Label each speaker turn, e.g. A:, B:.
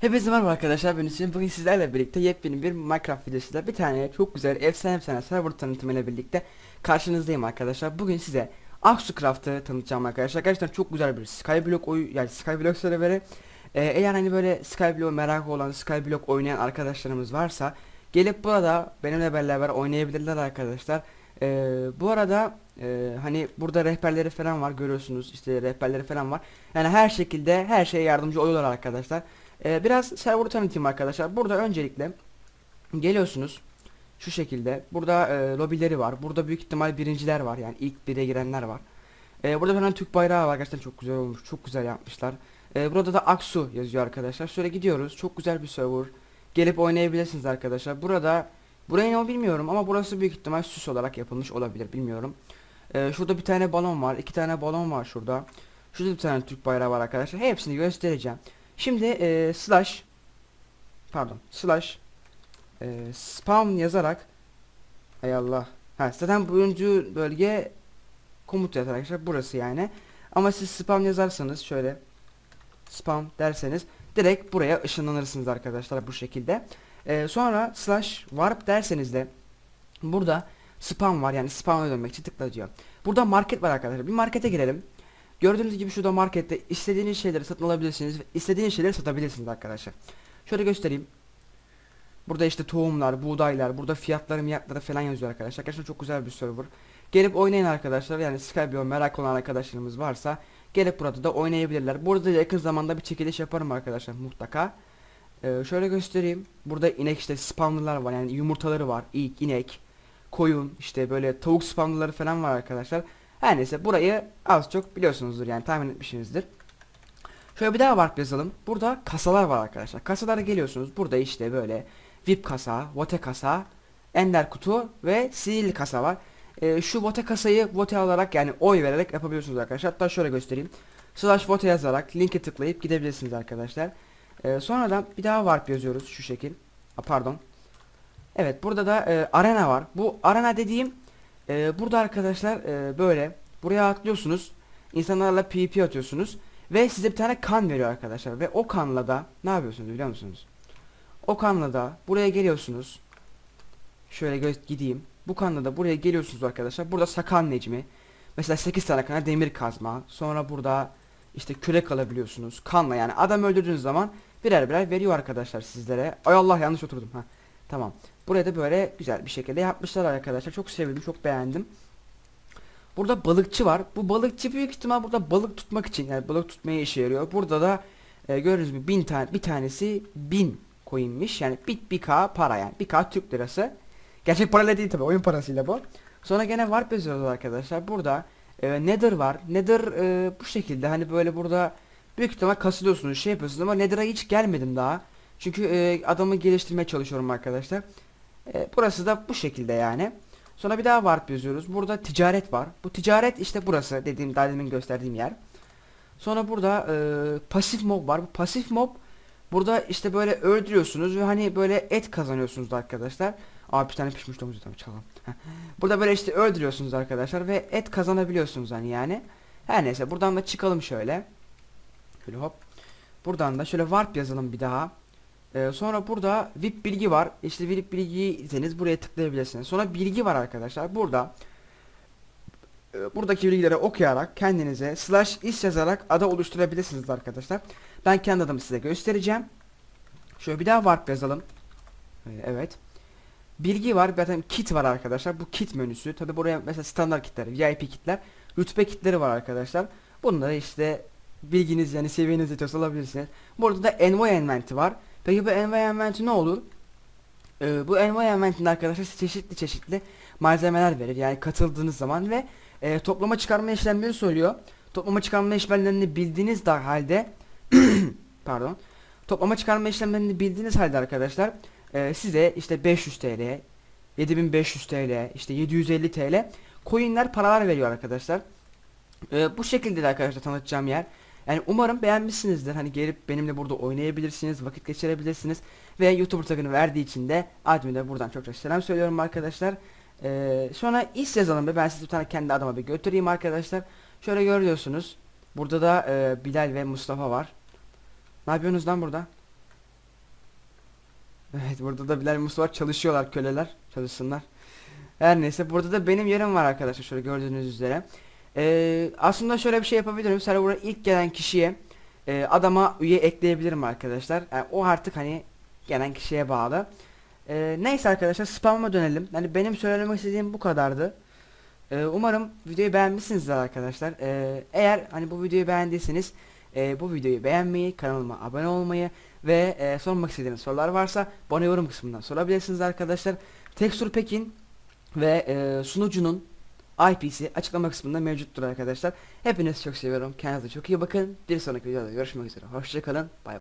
A: Hepinize merhaba arkadaşlar ben Hüseyin. Bugün sizlerle birlikte yepyeni bir Minecraft videosuyla bir tane çok güzel efsane efsane server tanıtımıyla birlikte karşınızdayım arkadaşlar. Bugün size Aksu tanıtacağım arkadaşlar. Gerçekten çok güzel bir Skyblock oyu yani Skyblock serveri. Ee, eğer hani böyle Skyblock merakı olan Skyblock oynayan arkadaşlarımız varsa gelip burada benimle beraber oynayabilirler arkadaşlar. Ee, bu arada e, hani burada rehberleri falan var görüyorsunuz işte rehberleri falan var. Yani her şekilde her şeye yardımcı oluyorlar arkadaşlar ee, biraz server'ı tanıtayım arkadaşlar. Burada öncelikle geliyorsunuz şu şekilde. Burada e, lobileri var. Burada büyük ihtimal birinciler var. Yani ilk bire girenler var. Ee, burada falan Türk bayrağı var. Gerçekten çok güzel olmuş. Çok güzel yapmışlar. Ee, burada da Aksu yazıyor arkadaşlar. Şöyle gidiyoruz. Çok güzel bir server. Gelip oynayabilirsiniz arkadaşlar. Burada burayı ne bilmiyorum ama burası büyük ihtimal süs olarak yapılmış olabilir. Bilmiyorum. Ee, şurada bir tane balon var. iki tane balon var şurada. Şurada bir tane Türk bayrağı var arkadaşlar. Hepsini göstereceğim. Şimdi e, slash pardon slash e, spawn yazarak hay Allah ha zaten bulunduğu bölge komut yazar arkadaşlar burası yani. Ama siz spawn yazarsanız şöyle spawn derseniz direkt buraya ışınlanırsınız arkadaşlar bu şekilde. E, sonra slash warp derseniz de burada spawn var yani spawn'a dönmek için tıkla diyor burada market var arkadaşlar bir markete girelim Gördüğünüz gibi şurada markette istediğiniz şeyleri satın alabilirsiniz ve istediğiniz şeyleri satabilirsiniz arkadaşlar. Şöyle göstereyim. Burada işte tohumlar, buğdaylar, burada fiyatları miyatları falan yazıyor arkadaşlar. Gerçekten çok güzel bir server. Gelip oynayın arkadaşlar. Yani Skybio merak olan arkadaşlarımız varsa gelip burada da oynayabilirler. Burada yakın zamanda bir çekiliş yaparım arkadaşlar mutlaka. Ee, şöyle göstereyim. Burada inek işte spawnerlar var yani yumurtaları var. İlk inek, koyun işte böyle tavuk spawnerları falan var arkadaşlar. Her neyse burayı az çok biliyorsunuzdur yani tahmin etmişsinizdir. Şöyle bir daha warp yazalım. Burada kasalar var arkadaşlar. Kasalara geliyorsunuz. Burada işte böyle VIP kasa, vote kasa, ender kutu ve sihirli kasa var. Ee, şu vote kasayı vote alarak yani oy vererek yapabiliyorsunuz arkadaşlar. Hatta şöyle göstereyim. Slash vote yazarak linke tıklayıp gidebilirsiniz arkadaşlar. Ee, sonradan bir daha warp yazıyoruz şu şekil. Pardon. Evet burada da e, arena var. Bu arena dediğim ee, burada arkadaşlar e, böyle buraya atlıyorsunuz. insanlarla PvP atıyorsunuz. Ve size bir tane kan veriyor arkadaşlar. Ve o kanla da ne yapıyorsunuz biliyor musunuz? O kanla da buraya geliyorsunuz. Şöyle gideyim. Bu kanla da buraya geliyorsunuz arkadaşlar. Burada sakan necmi. Mesela 8 tane kana demir kazma. Sonra burada işte kürek alabiliyorsunuz. Kanla yani adam öldürdüğünüz zaman birer birer veriyor arkadaşlar sizlere. Ay Allah yanlış oturdum. Ha. Tamam. Buraya da böyle güzel bir şekilde yapmışlar arkadaşlar. Çok sevdim, çok beğendim. Burada balıkçı var. Bu balıkçı büyük ihtimal burada balık tutmak için yani balık tutmaya işe yarıyor. Burada da e, gördüğünüz gibi bin tane bir tanesi bin coinmiş. Yani bir, bir k para yani. Bir k Türk lirası. Gerçek parayla değil tabi oyun parasıyla bu. Sonra gene warp yazıyoruz arkadaşlar. Burada e, Nether var. Nether e, bu şekilde hani böyle burada büyük ihtimal kasılıyorsunuz şey yapıyorsunuz ama Nether'a hiç gelmedim daha. Çünkü e, adamı geliştirmeye çalışıyorum arkadaşlar. E, burası da bu şekilde yani. Sonra bir daha warp yazıyoruz. Burada ticaret var. Bu ticaret işte burası dediğim daha demin gösterdiğim yer. Sonra burada e, pasif mob var. Bu pasif mob burada işte böyle öldürüyorsunuz ve hani böyle et kazanıyorsunuz da arkadaşlar. Abi bir tane pişmiş domuz tamam çalalım. burada böyle işte öldürüyorsunuz arkadaşlar ve et kazanabiliyorsunuz hani yani. Her neyse buradan da çıkalım şöyle. Şöyle hop. Buradan da şöyle warp yazalım bir daha. Ee, sonra burada VIP bilgi var. İşte VIP bilgiyi izleniz buraya tıklayabilirsiniz. Sonra bilgi var arkadaşlar. Burada e, buradaki bilgileri okuyarak kendinize slash is yazarak ada oluşturabilirsiniz arkadaşlar. Ben kendi adımı size göstereceğim. Şöyle bir daha warp yazalım. Ee, evet. Bilgi var. Zaten kit var arkadaşlar. Bu kit menüsü. Tabi buraya mesela standart kitler, VIP kitler, rütbe kitleri var arkadaşlar. Bunları işte bilginiz yani seviyeniz yetiyorsa alabilirsiniz. Burada da environment var. Peki bu environment ne olur? Ee, bu environment'in arkadaşlar çeşitli çeşitli malzemeler verir. Yani katıldığınız zaman ve e, toplama çıkarma işlemleri söylüyor. Toplama çıkarma işlemlerini bildiğiniz de halde pardon. Toplama çıkarma işlemlerini bildiğiniz halde arkadaşlar e, size işte 500 TL, 7500 TL, işte 750 TL coinler paralar veriyor arkadaşlar. E, bu şekilde de arkadaşlar tanıtacağım yer. Yani umarım beğenmişsinizdir. Hani gelip benimle burada oynayabilirsiniz, vakit geçirebilirsiniz. Ve YouTuber tagını verdiği için de admine buradan çok çok selam söylüyorum arkadaşlar. Ee, sonra is yazalım ve ben sizi bir tane kendi adıma bir götüreyim arkadaşlar. Şöyle görüyorsunuz. Burada da e, Bilal ve Mustafa var. Ne yapıyorsunuz lan burada? Evet burada da Bilal Mustafa var çalışıyorlar köleler çalışsınlar. Her neyse burada da benim yerim var arkadaşlar şöyle gördüğünüz üzere. Ee, aslında şöyle bir şey yapabilirim. Server'a ilk gelen kişiye e, adama üye ekleyebilirim arkadaşlar. Yani o artık hani gelen kişiye bağlı. Ee, neyse arkadaşlar spam'a dönelim. Yani benim söylemek istediğim bu kadardı. Ee, umarım videoyu beğenmişsinizdir arkadaşlar. Ee, eğer hani bu videoyu beğendiyseniz e, bu videoyu beğenmeyi, kanalıma abone olmayı ve e, sormak istediğiniz sorular varsa bana yorum kısmından sorabilirsiniz arkadaşlar. Texture Pack'in ve e, sunucunun IP'si açıklama kısmında mevcuttur arkadaşlar. Hepinizi çok seviyorum. Kendinize çok iyi bakın. Bir sonraki videoda görüşmek üzere. Hoşçakalın. Bay bay.